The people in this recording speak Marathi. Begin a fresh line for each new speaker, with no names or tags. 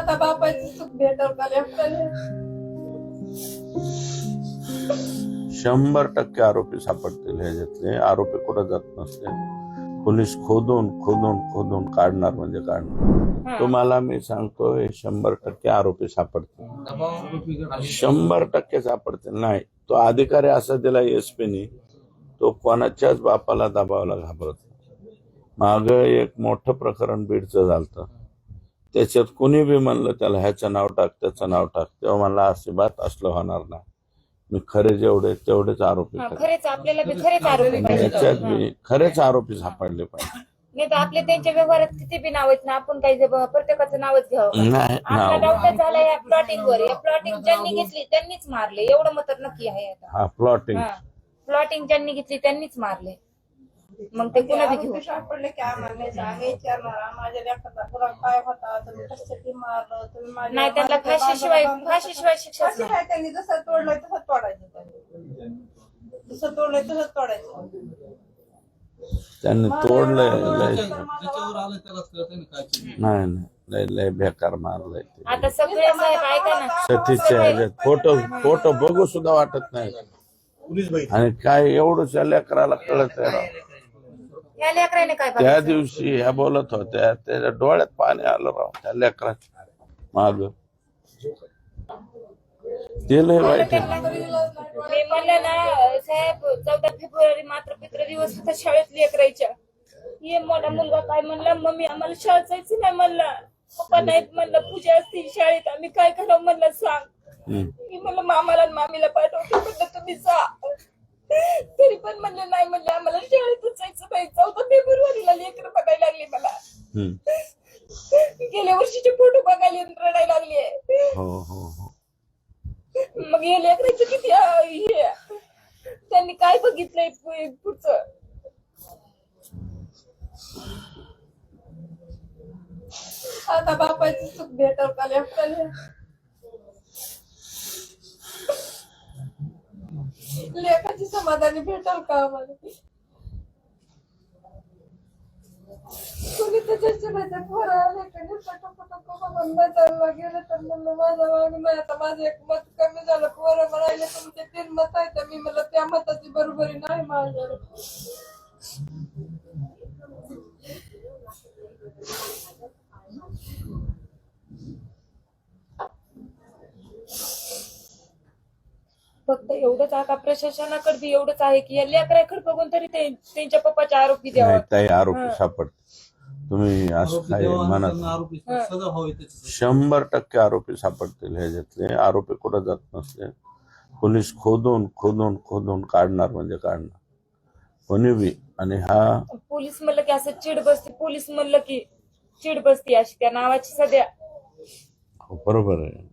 आता बापाची सुख भेटल का?
शंभर टक्के आरोपी सापडतील ह्याच्यातले आरोपी कुठं जात नसते. पोलीस खोदून खोदून खोदून काढणार म्हणजे काढणार. तुम्हाला मी सांगतो हे शंभर टक्के आरोपी सापडतील. शंभर टक्के सापडतील. नाही तो अधिकारी असा दिला एसपीनी तो कोणाच्याच बापाला दबावला घाबरत. मागं एक मोठं प्रकरण बीडचं झालं त्याच्यात कुणी बी म्हणलं त्याला ह्याचं नाव टाक त्याचं नाव टाक. तेव्हा मला अजिबात असलं होणार नाही. मी खरे जेवढे तेवढेच आरोपी
हा. खरेच आपल्याला बी खरेच आरोपी पाहिजे.
याच्यात बी खरेच आरोपी सापडले पाहिजे.
नाही तर आपले त्यांच्या व्यवहारात किती बी नाव आहेत ना आपण काही जे ब- प्रत्येकाचं नावच घ्यावं
नाही
आपला
नाव
डाऊटच झाला या प्लॉटिंग वर. या प्लॉटिंग ज्यांनी घेतली त्यांनीच मारले. एवढं मत नक्की आहे आता.
हा प्लॉटिंग
प्लॉटिंग ज्यांनी घेतली त्यांनीच मारले. मग ते पुन्हा बी घेऊ
सापडले की आम्हाला नाही माझ्या लेकराचा गुन्हा काय होता? तुम्ही कशासाठी मारलं? तुम्ही माझ्या-
नाही त्यांना फाशीशिवाय फाशीशिवाय शिक्षाच
फाशी
नाही
काय त्यांनी जसं तोडलंय तसं तोडायचं त्यांनी. जसं तोडलंय तसं तोडायचं.
त्यांनी तोडलंय लय
ज्याच्यावर आलं त्यालाच कळतं ना काय केलं.
नाही नाही लय लय बेकार मारलंय ते.
आता सगळे साहेब ऐका ना.
सतीच्या ह्याच्यात फोटो फोटो बघू सुद्धा वाटत नाही. आणि काय एवढं लेकराला कळत आहे राव.
या लेकराने काय
त्या
बघायचं?
दिवशी ह्या बोलत होत्या त्याच्या डोळ्यात पाणी आलं राव त्या लेकरा माग. ते लय वाईट आहे.
मी म्हणलं ना साहेब चौदा फेब्रुवारी मात्र पित्र दिवस होता शाळेत लेकरायच्या. ये मोठा मुलगा काय म्हणला मम्मी आम्हाला शाळेत जायचं नाही म्हणला. पप्पा नाहीत म्हणलं. पूजा असतील शाळेत आम्ही काय करावं? म्हणलं. सांग.
हम्म.
मी म्हणलं मामाला आणि मामीला पाठवते म्हणलं तुम्ही जा. तरी पण म्हणले नाही म्हणले. आम्हाला शाळेतच जायचं नाही चौदा फेब्रुवारीला लेकर बघायला लागले मला. गेल्या वर्षीचे फोटो बघायला रडायला लागले
हो हो हो.
मग हे लेकराचं किती अं, हे त्यांनी काय बघितलंय पु- पुढचं?
आता बापाची सुख भेटल का लेकराला? लेखाची समाधानी भेटल का आम्हाला?
फक्त एवढंच आता प्रशासनाकडे एवढंच आहे की या लेकराकडे बघून तरी ते त्यांच्या पप्पाचे आरोपी द्यावा.
नाही ताई आरोपी सापडते तुम्ही असं काही म्हणत शंभर टक्के आरोपी सापडतील ह्याच्यातले आरोपी कुठं जात नसते पोलीस खोदून खोदून खोदून काढणार म्हणजे काढणार. कोणी बी. आणि हा
पोलीस म्हणलं की असं चिड बसते. पोलीस म्हणलं की चिड बसते अशी त्या नावाची सध्या.
हो, बरोबर आहे.